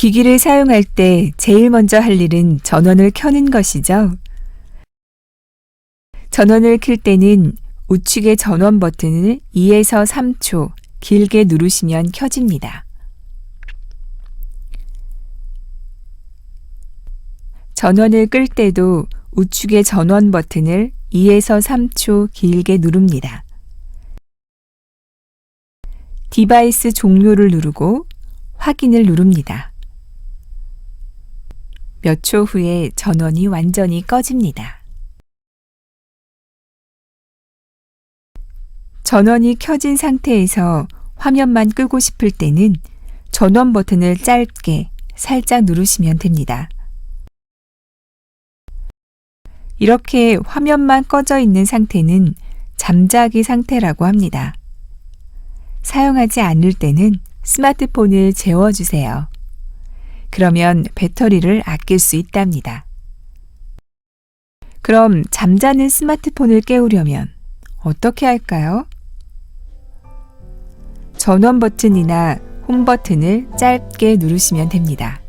기기를 사용할 때 제일 먼저 할 일은 전원을 켜는 것이죠. 전원을 켤 때는 우측의 전원 버튼을 2에서 3초 길게 누르시면 켜집니다. 전원을 끌 때도 우측의 전원 버튼을 2에서 3초 길게 누릅니다. 디바이스 종료를 누르고 확인을 누릅니다. 몇 초 후에 전원이 완전히 꺼집니다. 전원이 켜진 상태에서 화면만 끄고 싶을 때는 전원 버튼을 짧게 살짝 누르시면 됩니다. 이렇게 화면만 꺼져 있는 상태는 잠자기 상태라고 합니다. 사용하지 않을 때는 스마트폰을 재워주세요. 그러면 배터리를 아낄 수 있답니다. 그럼 잠자는 스마트폰을 깨우려면 어떻게 할까요? 전원 버튼이나 홈 버튼을 짧게 누르시면 됩니다.